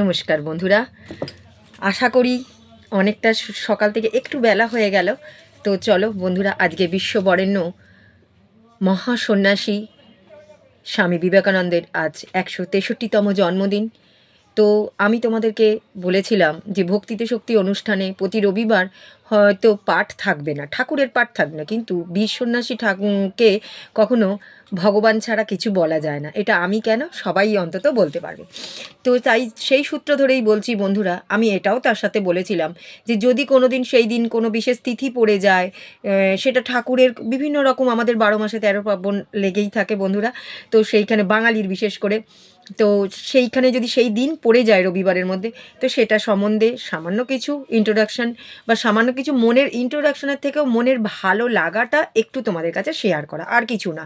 নমস্কার বন্ধুরা। আশা করি অনেকটা সকাল থেকে একটু বেলা হয়ে গেল। তো চলো বন্ধুরা, আজকে বিশ্ব বরেণ্য মহাসন্ন্যাসী স্বামী বিবেকানন্দের আজ একশো তেষট্টিতম জন্মদিন। তো আমি তোমাদেরকে বলেছিলাম যে ভক্তিতে শক্তি অনুষ্ঠানে প্রতি রবিবার হয়তো পাঠ থাকবে না, ঠাকুরের পাঠ থাকবে না, কিন্তু বীর সন্ন্যাসী ঠাকুরকে কখনো ভগবান ছাড়া কিছু বলা যায় না। এটা আমি কেন? সবাই অন্তত বলতে পারবে। তো তাই সেই সূত্র ধরেই বলছি বন্ধুরা, আমি এটাও তার সাথে বলেছিলাম যে যদি কোনো দিন সেই দিন কোনো বিশেষ তিথি পড়ে যায় সেটা ঠাকুরের বিভিন্ন রকম আমাদের বারো মাসে তেরো পার্বণ লেগেই থাকে বন্ধুরা। তো সেইখানে বাঙালির বিশেষ করে তো সেইখানে যদি সেই দিন পড়ে যায় রবিবারের মধ্যে, তো সেটা সম্বন্ধে সামান্য কিছু ইন্ট্রোডাকশন বা সামান্য কিছু মনের ইন্ট্রোডাকশনের থেকেও মনের ভালো লাগাটা একটু তোমাদের কাছে শেয়ার করা, আর কিছু না।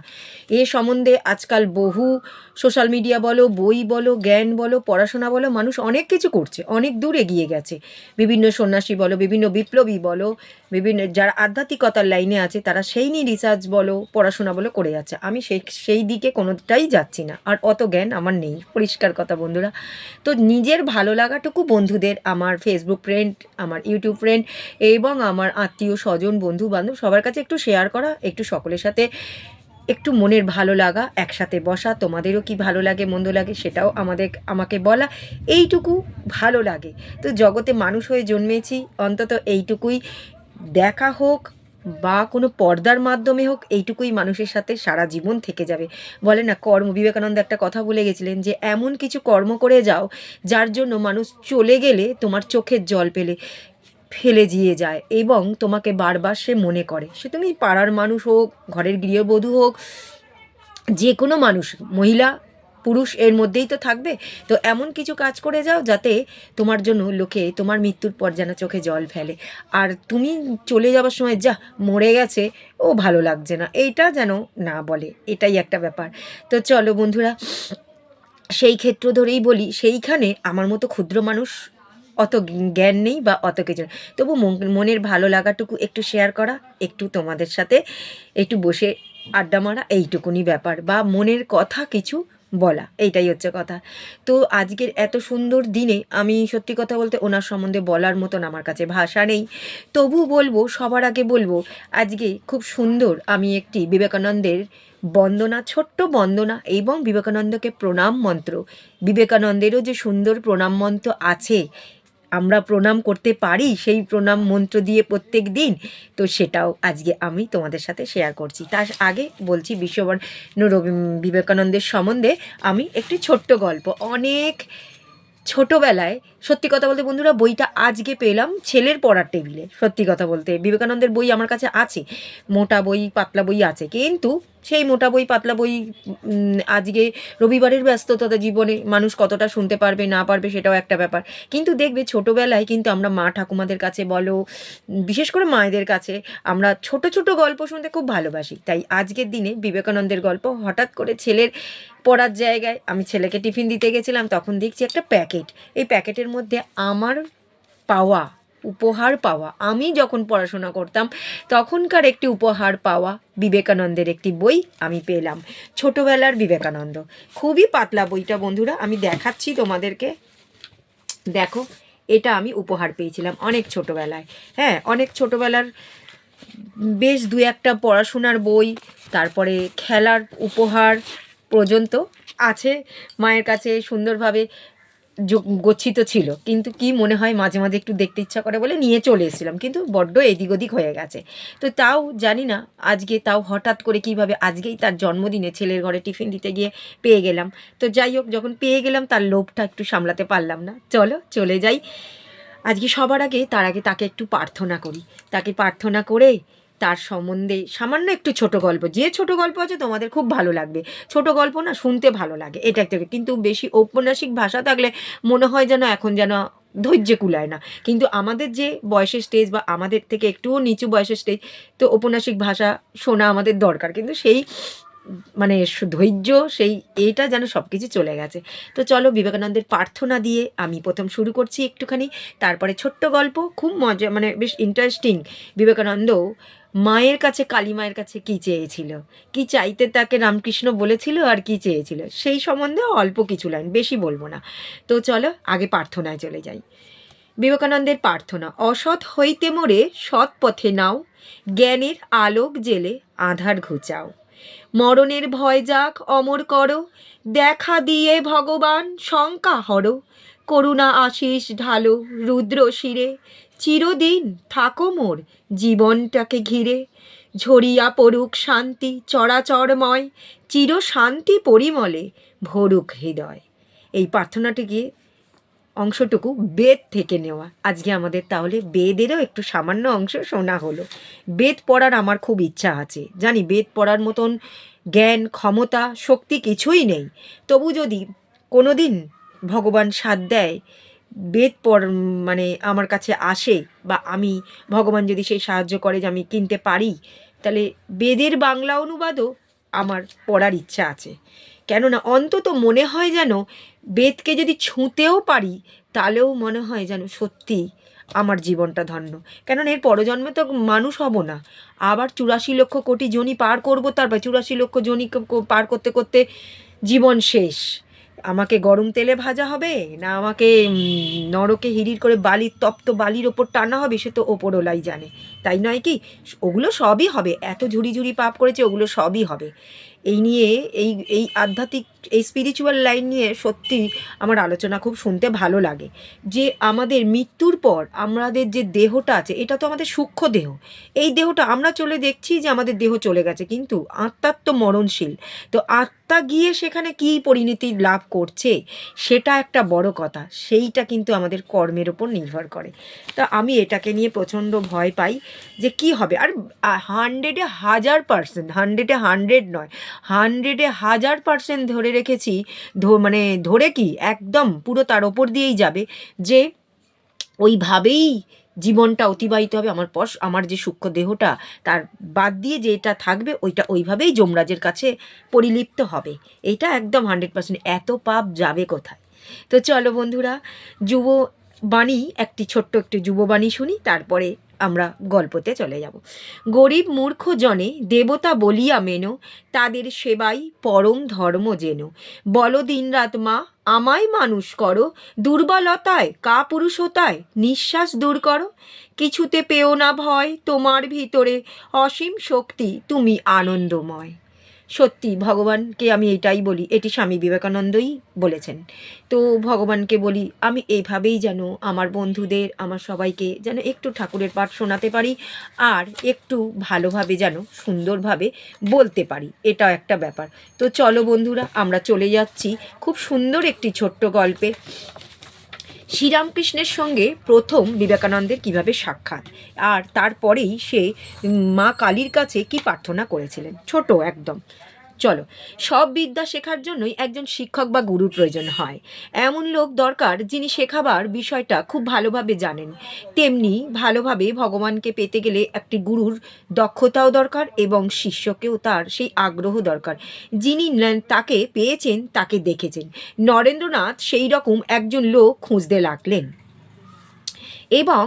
এ সম্বন্ধে আজকাল বহু সোশ্যাল মিডিয়া বলো, বই বলো, জ্ঞান বলো, পড়াশোনা বলো, মানুষ অনেক কিছু করছে, অনেক দূর এগিয়ে গেছে। বিভিন্ন সন্ন্যাসী বলো, বিভিন্ন বিপ্লবী বলো বিভিন্ন যারা আধ্যাত্মিকতার লাইনে আছে, তারা সেই নিয়ে রিসার্চ বলো, পড়াশোনা বলো করে যাচ্ছে। আমি সেই সেই দিকে কোনোটাই যাচ্ছি না। আর অত জ্ঞান আমার নেই। পরিষ্কার কথা বন্ধুরা। তো নিজের ভালো লাগাটুকু বন্ধুদের, আমার ফেসবুক ফ্রেন্ড আমার ইউটিউব ফ্রেন্ড এবং আমার আত্মীয় স্বজন বন্ধু বান্ধব সবার কাছে একটু শেয়ার করা, একটু সকলের সাথে একটু মনের ভালো লাগা, একসাথে বসা, তোমাদেরও কি ভালো লাগে, মন্দ লাগে সেটাও আমাদের, আমাকে বলা, এইটুকু ভালো লাগে। তো জগতে মানুষ হয়ে জন্মেছি, অন্তত এইটুকুই। দেখা হোক বা কোনো পর্দার মাধ্যমে হোক, এইটুকুই মানুষের সাথে সারা জীবন থেকে যাবে। বলে না, কর্ম, বিবেকানন্দ একটা কথা বলে গেছিলেন যে, এমন কিছু কর্ম করে যাও, যার জন্য মানুষ চলে গেলে তোমার চোখের জল পেলে, ফেলে দিয়ে যায় এবং তোমাকে বারবার সে মনে করে। সে তুমি পাড়ার মানুষ হোক, ঘরের গৃহবধূ হোক যে কোনো মানুষ, মহিলা পুরুষ এর মধ্যেই তো থাকবে। তো এমন কিছু কাজ করে যাও যাতে তোমার জন্য লোকে, তোমার মৃত্যুর পর যেন চোখে জল ফেলে। আর তুমি চলে যাওয়ার সময়, যা, মরে গেছে, ও ভালো লাগছে না। এইটা যেন না বলে, এটাই একটা ব্যাপার। তো চলো বন্ধুরা, সেই ক্ষেত্র ধরেই বলি, সেইখানে আমার মতো ক্ষুদ্র মানুষ অত জ্ঞান নেই বা অত কিছু। তবু মন- মনের ভালো লাগাটুকু একটু শেয়ার করা, একটু তোমাদের সাথে একটু বসে আড্ডা মারা, এইটুকুনি ব্যাপার। বা মনের কথা কিছু বলা, এইটাই হচ্ছে কথা। তো আজকের এত সুন্দর দিনে আমি সত্যি কথা বলতে ওনার সম্বন্ধে বলার মতন আমার কাছে ভাষা নেই। তবু বলব, সবার আগে বলব, আজকে খুব সুন্দর আমি একটি বিবেকানন্দের বন্দনা, ছোট্ট বন্দনা এবং বিবেকানন্দকে প্রণাম মন্ত্র। বিবেকানন্দেরও যে সুন্দর প্রণাম মন্ত্র আছে আমরা প্রণাম করতে পারি, সেই প্রণাম মন্ত্র দিয়ে প্রত্যেক দিন। তো সেটাও আজকে আমি তোমাদের সাথে শেয়ার করছি। তার আগে বলছি বিশ্ববর্ণ রবি, বিবেকানন্দের সম্বন্ধে আমি একটি ছোট্ট গল্প। অনেক ছোটোবেলায়, সত্যি কথা বলতে বন্ধুরা, বইটা আজকে পেলাম ছেলের পড়ার টেবিলে। সত্যি কথা বলতে, বিবেকানন্দের বই আমার কাছে আছে। মোটা বই, পাতলা বই আছে। কিন্তু সেই মোটা বই, পাতলা বই আজকে রবিবারের ব্যস্ততা জীবনে মানুষ কতটা শুনতে পারবে, না পারবে সেটাও একটা ব্যাপার। কিন্তু দেখবে ছোটোবেলায় কিন্তু আমরা মা ঠাকুমাদের কাছে বলো, বিশেষ করে মায়েদের কাছে, আমরা ছোট ছোট গল্প শুনতে খুব ভালোবাসি। তাই আজকের দিনে বিবেকানন্দের গল্প হঠাৎ করে ছেলের পড়ার জায়গায় আমি ছেলেকে টিফিন দিতে গেছিলাম, তখন দেখছি একটা প্যাকেট। এই প্যাকেটের মধ্যে আমার পাওয়া উপহার পাওয়া। আমি যখন পড়াশোনা করতাম, তখনকার একটি উপহার পাওয়া বিবেকানন্দের একটি বই আমি পেলাম। ছোটোবেলার বিবেকানন্দ। খুবই পাতলা বইটা বন্ধুরা, আমি দেখাচ্ছি তোমাদেরকে। দেখো, এটা আমি উপহার পেয়েছিলাম অনেক ছোটোবেলায়। হ্যাঁ অনেক ছোটোবেলার বেশ দু একটা পড়াশোনার বই, তারপরে খেলার উপহার পর্যন্ত আছে। মায়ের কাছে সুন্দরভাবে গচ্ছিত ছিল। কিন্তু কি মনে হয় মাঝে মাঝে একটু দেখতে ইচ্ছা করে বলে নিয়ে চলে এসেছিলাম। কিন্তু বড্ড এদিক ওদিক হয়ে গেছে। তো তাও জানি না, আজকে তাও হঠাৎ করে কীভাবে আজকেই তার জন্মদিনে ছেলের ঘরে টিফিন দিতে গিয়ে পেয়ে গেলাম। তো যাই হোক, যখন পেয়ে গেলাম তার লোভটা একটু সামলাতে পারলাম না। চলো, চলে যাই। আজকে সবার আগে তার আগে তাকে একটু প্রার্থনা করি। তাকে প্রার্থনা করে তার সম্বন্ধে সামান্য একটু ছোট গল্প। যে ছোট গল্প আছে তোমাদের খুব ভালো লাগবে। ছোট গল্প না শুনতে ভালো লাগে এটা একটা কিন্তু বেশি ঔপন্যাসিক ভাষা থাকলে মনে হয় যেন এখন যেন ধৈর্য কুলায় না। কিন্তু আমাদের যে বয়সের স্টেজ বা আমাদের থেকে একটুও নিচু বয়সের স্টেজ তো ঔপন্যাসিক ভাষা শোনা আমাদের দরকার। কিন্তু সেই মানে ধৈর্য, সেই এইটা যেন সব কিছু চলে গেছে। তো চলো বিবেকানন্দের প্রার্থনা দিয়ে আমি প্রথম শুরু করছি একটুখানি। তারপরে ছোট্ট গল্প, খুব মজা মানে বেশ ইন্টারেস্টিং বিবেকানন্দ মায়ের কাছে, কালী মায়ের কাছে কি চেয়েছিল? কি চাইতে তাকে রামকৃষ্ণ বলেছিল আর কি চেয়েছিল? সেই সম্বন্ধে অল্প কিছু লাইন, বেশি বলব না। তো চলো, আগে প্রার্থনায় চলে যাই। বিবেকানন্দের প্রার্থনা, অসৎ হইতে মোরে সৎ পথে নাও, জ্ঞানের আলোক জেলে আধার ঘুচাও। মরণের ভয় যাক, অমর করো, দেখা দিয়ে ভগবান শঙ্কা হরো, করুণা আশিস ঢালো, রুদ্র শিরে চিরদিন থাকো মোর জীবনটাকে ঘিরে। ঝরিয়া পড়ুক শান্তি, চরাচরময়, চির শান্তি পরিমলে ভরুক হৃদয়। এই প্রার্থনাটিকে অংশটুকু বেদ থেকে নেওয়া। আজকে আমাদের তাহলে বেদেরও একটু সামান্য অংশ শোনা হলো। বেদ পড়ার আমার খুব ইচ্ছা আছে। জানি বেদ পড়ার মতন জ্ঞান, ক্ষমতা, শক্তি কিছুই নেই। তবু যদি কোনো দিন ভগবান সাথ দেয় বেদ পর মানে আমার কাছে আসে বা আমি, ভগবান যদি সেই সাহায্য করে যে আমি কিনতে পারি, তাহলে বেদের বাংলা অনুবাদও আমার পড়ার ইচ্ছা আছে। কেননা অন্তত মনে হয় যেন বেদকে যদি ছুঁতেও পারি, তাহলেও মনে হয় যেন সত্যি আমার জীবনটা ধন্য। কেননা এর পরজন্মে তো মানুষ হব না। আবার চুরাশি লক্ষ কোটি জনি পার করব, তারপর চুরাশি লক্ষ জনি পার করতে করতে জীবন শেষ। আমাকে গরম তেলে ভাজা হবে না আমাকে নরকে হিড়ির করে বালির, তপ্ত বালির ওপর টানা হবে, সে তো ওপরওলাই জানে। তাই নয় কি? ওগুলো সবই হবে। এত ঝুড়ি ঝুড়ি পাপ করেছে, ওগুলো সবই হবে। এই নিয়ে, এই এই আধ্যাত্মিক, এই স্পিরিচুয়াল লাইন নিয়ে সত্যি আমার আলোচনা খুব শুনতে ভালো লাগে। যে আমাদের মৃত্যুর পর আমাদের যে দেহটা আছে, এটা তো আমাদের সূক্ষ্ম দেহ। এই দেহটা আমরা চলে দেখছি যে আমাদের দেহ চলে গেছে, কিন্তু আত্মার তো মরণশীল। তো আত্মা গিয়ে সেখানে কী পরিণতি লাভ করছে, সেটা একটা বড় কথা। সেইটা কিন্তু আমাদের কর্মের ওপর নির্ভর করে। তা আমি এটাকে নিয়ে প্রচণ্ড ভয় পাই যে কি হবে। আর হান্ড্রেডে হাজার পার্সেন্ট হান্ড্রেডে হান্ড্রেড নয় হান্ড্রেডে হাজার পার্সেন্ট ধরে রেখেছি মানে ধরে কি, একদম পুরো তার ওপর দিয়েই যাবে যে ওইভাবেই জীবনটা অতিবাহিত হবে, আমার পশ, আমার যে সূক্ষ্ম দেহটা, তার বাদ দিয়ে যেটা থাকবে, ওইটা ওইভাবেই যমরাজের কাছে পরিলিপ্ত হবে। এটা একদম হান্ড্রেড পার্সেন্ট। এত পাপ যাবে কোথায়? তো চলো বন্ধুরা যুব বাণী একটি ছোট্ট একটি যুববাণী শুনি, তারপরে আমরা গল্পতে চলে যাব। গরিব মূর্খ জনে দেবতা বলিয়া মেনো, তাদের সেবাই পরম ধর্ম যেন। বলো দিনরাত মা, আমায় মানুষ করো, দুর্বলতায় কা পুরুষতায় নিঃশ্বাস দূর করো। কিছুতে পেও না ভয়, তোমার ভিতরে অসীম শক্তি, তুমি আনন্দময়। সত্যি, ভগবানকে আমি এটাই বলি, এটি স্বামী বিবেকানন্দই বলেছেন। তো ভগবানকে বলি, আমি এইভাবেই যেন আমার বন্ধুদের, আমার সবাইকে যেন একটু ঠাকুরের পাঠ শোনাতে পারি আর একটু ভালোভাবে যেন, সুন্দরভাবে বলতে পারি, এটা একটা ব্যাপার। তো চলো বন্ধুরা, আমরা চলে যাচ্ছি খুব সুন্দর একটি ছোট্ট গল্পে। শ্রীরামকৃষ্ণের সঙ্গে প্রথম বিবেকানন্দের কীভাবে সাক্ষাৎ? আর তারপরেই সে মা কালীর কাছে কি প্রার্থনা করেছিলেন? ছোট একদম। চলো, সব বিদ্যা শেখার জন্যই একজন শিক্ষক বা গুরুর প্রয়োজন হয়। এমন লোক দরকার যিনি শেখাবার বিষয়টা খুব ভালোভাবে জানেন। তেমনি ভালোভাবে ভগবানকে পেতে গেলে একটি গুরুর দক্ষতাও দরকার এবং শিষ্যকেও তার সেই আগ্রহ দরকার। যিনি তাকে পেয়েছেন, তাকে দেখেছেন। নরেন্দ্রনাথ সেই রকম একজন লোক খুঁজতে লাগলেন। এবং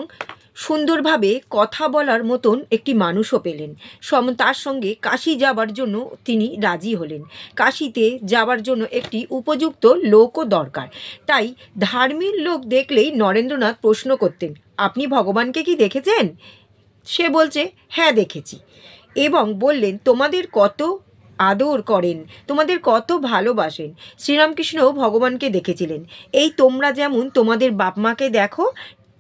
সুন্দরভাবে কথা বলার মতন একটি মানুষও পেলেন। সম তার সঙ্গে কাশি যাবার জন্য তিনি রাজি হলেন। কাশিতে যাবার জন্য একটি উপযুক্ত লোকও দরকার। তাই ধার্মিক লোক দেখলেই নরেন্দ্রনাথ প্রশ্ন করতেন, আপনি ভগবানকে কি দেখেছেন? সে বলছে হ্যাঁ দেখেছি। এবং বললেন, তোমাদের কত আদর করেন, তোমাদের কত ভালোবাসেন। শ্রীরামকৃষ্ণও ভগবানকে দেখেছিলেন। এই তোমরা যেমন তোমাদের বাপ মাকে দেখো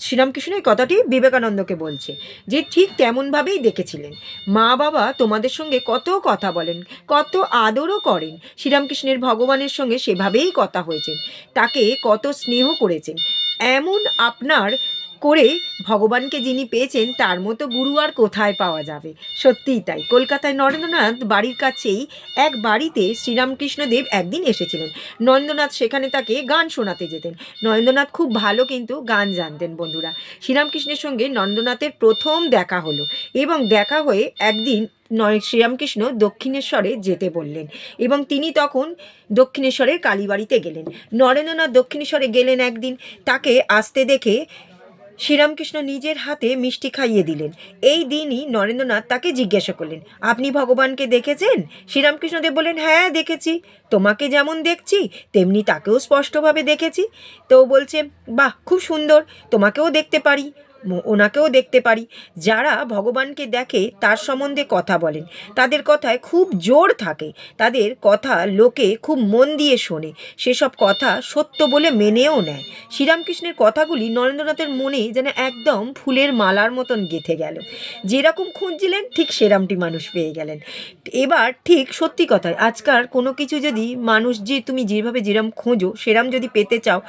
শ্রীরামকৃষ্ণ এই কথাটি বিবেকানন্দকে বলছে যে ঠিক তেমনভাবেই দেখেছিলেন। মা বাবা তোমাদের সঙ্গে কত কথা বলেন, কত আদরও করেন। শ্রীরামকৃষ্ণের ভগবানের সঙ্গে সেভাবেই কথা হয়েছেন। তাকে কত স্নেহ করেছেন। এমন আপনার করে ভগবানকে যিনি পেয়েছেন, তার মতো গুরু আর কোথায় পাওয়া যাবে? সত্যিই তাই। কলকাতায় নরেন্দ্রনাথ বাড়ির কাছেই এক বাড়িতে শ্রীরামকৃষ্ণদেব একদিন এসেছিলেন। নরেন্দ্রনাথ সেখানে তাকে গান শোনাতে যেতেন। নরেন্দ্রনাথ খুব ভালো কিন্তু গান জানতেন, বন্ধুরা। শ্রীরামকৃষ্ণের সঙ্গে নরেন্দ্রনাথের প্রথম দেখা হলো এবং দেখা হয়ে একদিন নয়, শ্রীরামকৃষ্ণ দক্ষিণেশ্বরে যেতে বললেন এবং তিনি তখন দক্ষিণেশ্বরের কালীবাড়িতে গেলেন। নরেন্দ্রনাথ দক্ষিণেশ্বরে গেলেন একদিন। তাকে আসতে দেখে শ্রীরামকৃষ্ণ নিজের হাতে মিষ্টি খাইয়ে দিলেন। এই দিনই নরেন্দ্রনাথ তাকে জিজ্ঞাসা করলেন, আপনি ভগবানকে দেখেছেন? শ্রীরামকৃষ্ণদেব বললেন হ্যাঁ দেখেছি। তোমাকে যেমন দেখছি, তেমনি তাকেও স্পষ্টভাবে দেখেছি। তো বলছে, বাহ, খুব সুন্দর। তোমাকেও দেখতে পারি। ওনাকেও দেখতে পারি। যারা ভগবানকে দেখে তার সম্বন্ধে কথা বলেন, তাদের কথায় খুব জোর থাকে। তাদের কথা লোকে খুব মন দিয়ে শোনে। সেসব কথা সত্য বলে মেনেও নেয়। শ্রীরামকৃষ্ণের কথাগুলি নরেন্দ্রনাথের মনে যেন একদম ফুলের মালার মতন গেঁথে গেল। যেরকম খুঁজছিলেন, ঠিক সেরামটি মানুষ পেয়ে গেলেন। এবার ঠিক সত্যি কথায় আজকাল কোনো কিছু যদি মানুষ যে তুমি যেভাবে যেরম খোঁজো, সেরাম যদি পেতে চাও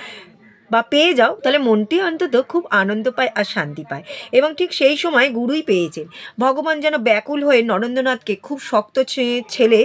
বা পেয়ে যাও, তাহলে মনটি অন্তত খুব আনন্দ পায় আর শান্তি পায়। এবং ঠিক সেই সময় গুরুই পেয়েছেন। ভগবান যেন ব্যাকুল হয়ে নরেন্দ্রনাথকে খুব শক্ত ছেলে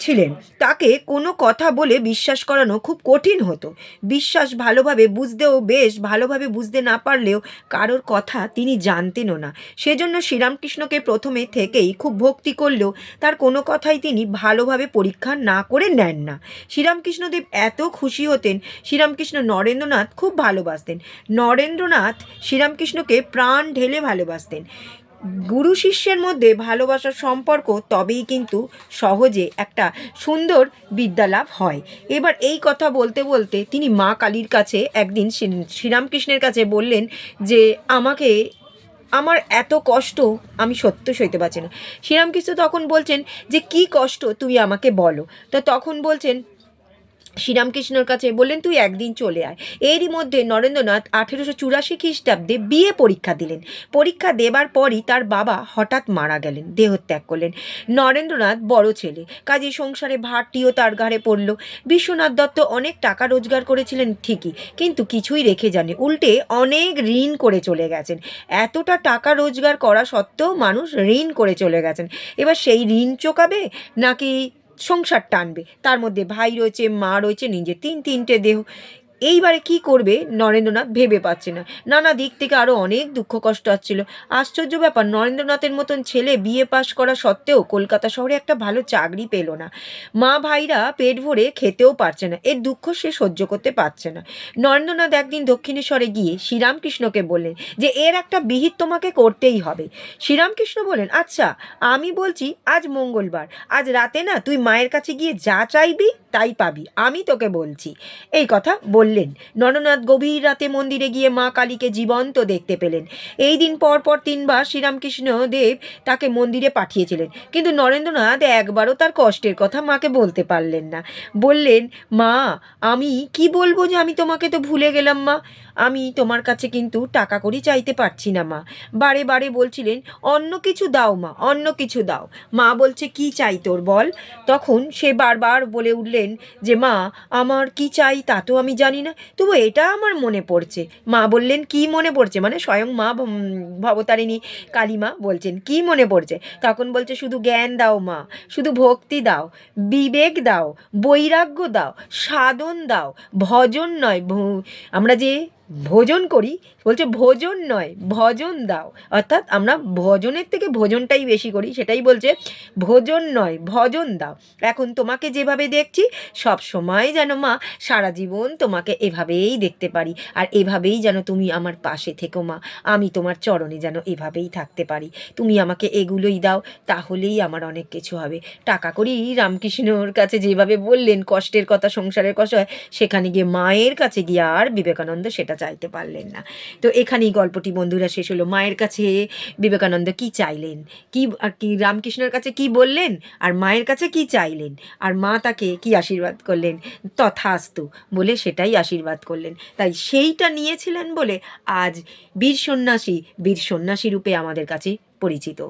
ছিলেন তাকে কোনো কথা বলে বিশ্বাস করানো খুব কঠিন হতো। বিশ্বাস ভালোভাবে বুঝতেও বেশ ভালোভাবে বুঝতে না পারলেও কারোর কথা তিনি জানতেনও না। সেজন্য শ্রীরামকৃষ্ণকে প্রথমে থেকেই খুব ভক্তি করলেও তার কোনো কথাই তিনি ভালোভাবে পরীক্ষা না করে নেন না। শ্রীরামকৃষ্ণদেব এত খুশি হতেন, শ্রীরামকৃষ্ণ নরেন্দ্রনাথ খুব ভালোবাসতেন। নরেন্দ্রনাথ শ্রীরামকৃষ্ণকে প্রাণ ঢেলে ভালোবাসতেন। গুরু শিষ্যের মধ্যে ভালোবাসার সম্পর্ক তবেই কিন্তু সহজে একটা সুন্দর বিদ্যালাভ হয়। এবার এই কথা বলতে বলতে তিনি মা কালীর কাছে একদিন শ্রী- শ্রীরামকৃষ্ণের কাছে বললেন যে, আমাকে, আমার এত কষ্ট আমি সত্য সইতে পারছি না। শ্রীরামকৃষ্ণ তখন বলছেন যে, কি কষ্ট তুমি আমাকে বলো। তো তখন বলছেন শ্রীরামকৃষ্ণর কাছে বললেন, তুই একদিন চলে আয়। এরই মধ্যে নরেন্দ্রনাথ আঠেরোশো চুরাশি খ্রিস্টাব্দে বিয়ে পরীক্ষা দিলেন। পরীক্ষা দেবার পরই তার বাবা হঠাৎ মারা গেলেন, দেহত্যাগ করলেন। নরেন্দ্রনাথ বড় ছেলে, কাজে সংসারে ভারটিও তার ঘাড়ে পড়ল। বিশ্বনাথ দত্ত অনেক টাকা রোজগার করেছিলেন, ঠিকই, কিন্তু কিছুই রেখে জানে উল্টে অনেক ঋণ করে চলে গেছেন। এতটা টাকা রোজগার করা সত্ত্বেও মানুষ ঋণ করে চলে গেছেন। এবার সেই ঋণ চোকাবে নাকি সংসার টানবে। তার মধ্যে ভাই রয়েছে মা রয়েছে নিজে তিন তিনটে দেহ। এইবারে কি করবে নরেন্দ্রনাথ ভেবে পাচ্ছে না। নানা দিক থেকে আরও অনেক দুঃখ কষ্ট হচ্ছিল আশ্চর্য ব্যাপার, নরেন্দ্রনাথের মতন ছেলে বিএ পাশ করা সত্ত্বেও কলকাতা শহরে একটা ভালো চাকরি পেল না। মা ভাইরা পেট ভরে খেতেও পারছে না, এর দুঃখ সে সহ্য করতে পারছে না। নরেন্দ্রনাথ একদিন দক্ষিণেশ্বরে গিয়ে শ্রীরামকৃষ্ণকে বললেন যে, এর একটা বিহিত তোমাকে করতেই হবে। শ্রীরামকৃষ্ণ বলেন আচ্ছা আমি বলছি আজ মঙ্গলবার, আজ রাতে না তুই মায়ের কাছে গিয়ে যা চাইবি তাই পাবি, আমি তোকে বলছি। এই কথা বললেন, নরনাথ গভীর রাতে মন্দিরে গিয়ে মা কালীকে জীবন্ত দেখতে পেলেন। এই দিন পর পর তিনবার শ্রীরামকৃষ্ণ দেব তাকে মন্দিরে পাঠিয়েছিলেন। কিন্তু নরেন্দ্রনাথ একবারও তার কষ্টের কথা মাকে বলতে পারলেন না। বললেন, মা, আমি কি বলব যে আমি তোমাকে তো ভুলে গেলাম, মা? আমি তোমার কাছে কিন্তু টাকা করি চাইতে পারছি না, মা। বারে বারে বলছিলেন, অন্য কিছু দাও, মা, অন্য কিছু দাও। মা বলছে, কি চাই তোর বল? তখন সে বারবার বলে উঠলেন যে, মা, আমার কি চাই তা তো আমি জানি না তবু এটা আমার মনে পড়ছে। মা বললেন, কি মনে পড়ছে? মানে স্বয়ং মা ভবতারিণী কালীমা বলছেন, কি মনে পড়ছে? তখন বলছে, শুধু জ্ঞান দাও মা, শুধু ভক্তি দাও, বিবেক দাও, বৈরাগ্য দাও, সাধন দাও, ভজন নয় আমরা যে ভোজন করি, বলছে ভোজন নয়, ভজন দাও। অর্থাৎ আমরা ভজনের থেকে ভোজনটাই বেশি করি, সেটাই বলছে ভোজন নয়, ভজন দাও। এখন তোমাকে যেভাবে দেখছি, সব সময় যেন মা, সারা জীবন তোমাকে এভাবেই দেখতে পারি, আর এভাবেই যেন তুমি আমার পাশে থেকো মা, আমি তোমার চরণে যেন এভাবেই থাকতে পারি। তুমি আমাকে এগুলোই দাও, তাহলেই আমার অনেক কিছু হবে। টাকা করি রামকৃষ্ণর কাছে যেভাবে বললেন, কষ্টের কথা, সংসারের কষ্ট হয়, সেখানে গিয়ে মায়ের কাছে গিয়ে আর বিবেকানন্দ সেটা চাইতে পারলেন না। তো এখানেই গল্পটি বন্ধুরা শেষ হলো। মায়ের কাছে বিবেকানন্দ কি চাইলেন? কি আর কি রামকৃষ্ণের কাছে কি বললেন? আর মায়ের কাছে কি চাইলেন? আর মা তাকে কি আশীর্বাদ করলেন? তথাস্তু বলে সেটাই আশীর্বাদ করলেন। তাই সেইটা নিয়েছিলেন বলে আজ বীর সন্ন্যাসী বীর সন্ন্যাসী রূপে আমাদের কাছে পরিচিত।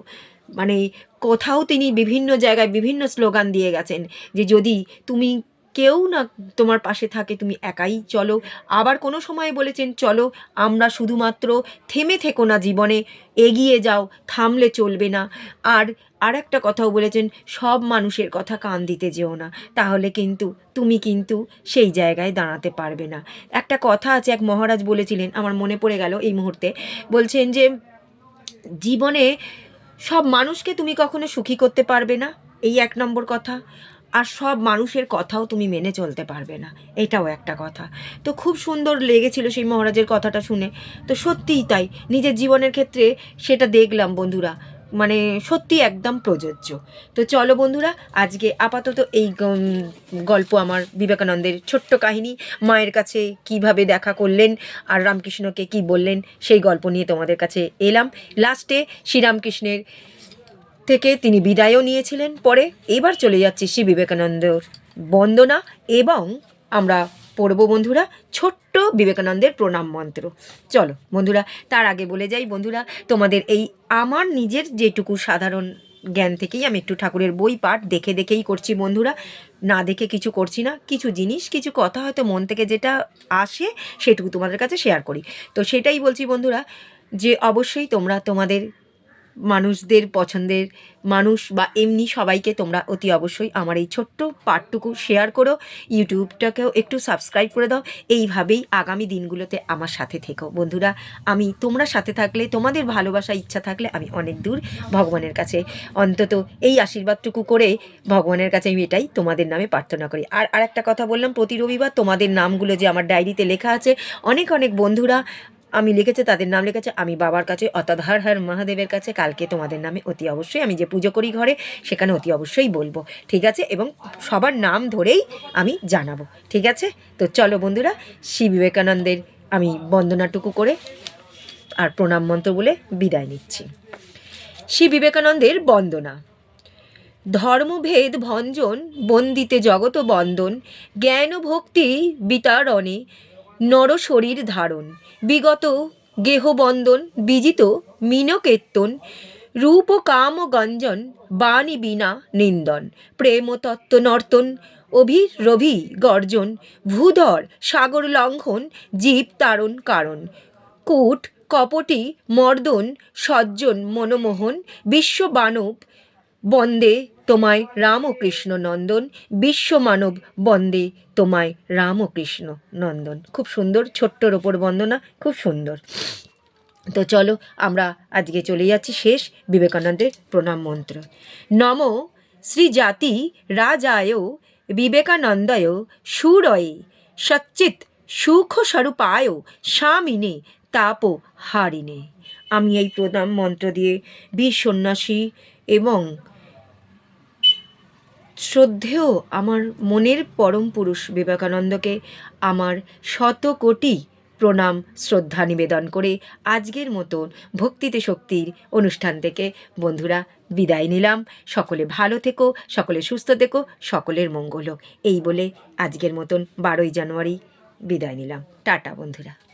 মানে কোথাও তিনি বিভিন্ন জায়গায় বিভিন্ন স্লোগান দিয়ে গেছেন যে যদি তুমি কেউ না তোমার পাশে থাকে, তুমি একাই চলো। আবার কোনো সময় বলেছেন, চলো, আমরা শুধুমাত্র থেমে থেকো না জীবনে, এগিয়ে যাও, থামলে চলবে না। আর আর একটা কথাও বলেছেন, সব মানুষের কথা কান দিতে যেও না, তাহলে কিন্তু, তুমি কিন্তু সেই জায়গায় দাঁড়াতে পারবে না। একটা কথা আছে, এক মহারাজ বলেছিলেন, আমার মনে পড়ে গেল এই মুহূর্তে, বলছেন যে, জীবনে সব মানুষকে তুমি কখনো সুখী করতে পারবে না? এই এক নম্বর কথা। আর সব মানুষের কথাও তুমি মেনে চলতে পারবে না। এটাও একটা কথা। তো খুব সুন্দর লেগেছিল সেই মহারাজের কথাটা শুনে। তো সত্যিই তাই। নিজের জীবনের ক্ষেত্রে সেটা দেখলাম বন্ধুরা। মানে সত্যি একদম প্রযোজ্য। তো চলো বন্ধুরা, আজকে আপাতত এই গল্প আমার বিবেকানন্দের ছোট্ট কাহিনী, মায়ের কাছে কীভাবে দেখা করলেন আর রামকৃষ্ণকে কি বললেন, সেই গল্প নিয়ে তোমাদের কাছে এলাম। লাস্টে শ্রীরামকৃষ্ণের থেকে তিনি বিদায়ও নিয়েছিলেন, পরে এবার চলে যাচ্ছি শ্রী বিবেকানন্দর বন্দনা এবং আমরা পড়ব বন্ধুরা ছোট্ট বিবেকানন্দের প্রণাম মন্ত্র। চলো বন্ধুরা, তার আগে বলে যাই বন্ধুরা, তোমাদের এই আমার নিজের যেটুকু সাধারণ জ্ঞান থেকেই আমি একটু ঠাকুরের বই পাঠ দেখে দেখেই করছি বন্ধুরা। না দেখে কিছু করছি না, কিছু জিনিস, কিছু কথা হয়তো মন থেকে যেটা আসে সেটুকু তোমাদের কাছে শেয়ার করি। তো সেটাই বলছি বন্ধুরা যে অবশ্যই তোমরা তোমাদের মানুষদের পছন্দের মানুষ বা এমনি সবাইকে তোমরা অতি অবশ্যই আমার এই ছোট্ট পার্টটুকু শেয়ার করো। ইউটিউবটাকেও একটু সাবস্ক্রাইব করে দাও। এইভাবেই আগামী দিনগুলোতে আমার সাথে থেকো। বন্ধুরা, আমি তোমরা সাথে থাকলে, তোমাদের ভালোবাসা, ইচ্ছা থাকলে আমি অনেক দূর ভগবানের কাছে অন্তত এই আশীর্বাদটুকু করে ভগবানের কাছে আমি এটাই তোমাদের নামে প্রার্থনা করি। আর আর একটা কথা বললাম, প্রতি রবিবার তোমাদের নামগুলো যে আমার ডায়েরিতে লেখা আছে, অনেক অনেক বন্ধুরা আমি লিখেছে, তাদের নাম লিখেছে, আমি বাবার কাছে, অর্থাৎ হর হর মহাদেবের কাছে, কালকে তোমাদের নামে অতি অবশ্যই আমি যে পুজো করি ঘরে, সেখানে অতি অবশ্যই বলব। ঠিক আছে? এবং সবার নাম ধরেই আমি জানাব। ঠিক আছে? তো চলো বন্ধুরা, শ্রী বিবেকানন্দের আমি বন্দনাটুকু করে আর প্রণাম মন্ত্র বলে বিদায় নিচ্ছি। শ্রী বিবেকানন্দের বন্দনা। ধর্মভেদ ভঞ্জন, বন্দিতে জগত বন্দন জ্ঞান ভক্তি বিতারণে নর শরীর ধারণ। বিগত গেহবন্দন বিজিত মিনকেত্তন, রূপ কাম গঞ্জন, বাণী বিনা নিন্দন। প্রেম ও তত্ত্ব নর্তন, অভিরভি গর্জন, ভূধর সাগর লঙ্ঘন, জীব তারণ কারণ। কূট, কপটি, মর্দন, সজ্জন, মনমোহন, বিশ্ব বানব, বন্দে তোমায় রামকৃষ্ণ নন্দন বিশ্বমানব বন্দে তোমায় রামকৃষ্ণ নন্দন। খুব সুন্দর, ছোট্টর ওপর বন্দনা, খুব সুন্দর। তো চলো, আমরা আজকে চলে যাচ্ছি শেষ বিবেকানন্দের প্রণাম মন্ত্র। নম শ্রীজাতি রাজায় বিবেকানন্দয় সুরয়ে সচ্চিত সুখ স্বরূপায় স্বামিনে তাপ হারিনে আমি এই প্রণাম মন্ত্র দিয়ে বীর সন্ন্যাসী এবং শ্রদ্ধেয় আমার মনের পরম পুরুষ বিবেকানন্দকে আমার শত কোটি প্রণাম, শ্রদ্ধা নিবেদন করে আজকের মতন ভক্তিতে শক্তির অনুষ্ঠান থেকে বন্ধুরা বিদায় নিলাম। সকলে ভালো থেকো, সকলে সুস্থ থেকো, সকলের মঙ্গল হোক। এই বলে আজকের মতন বারোই জানুয়ারি বিদায় নিলাম। টাটা বন্ধুরা।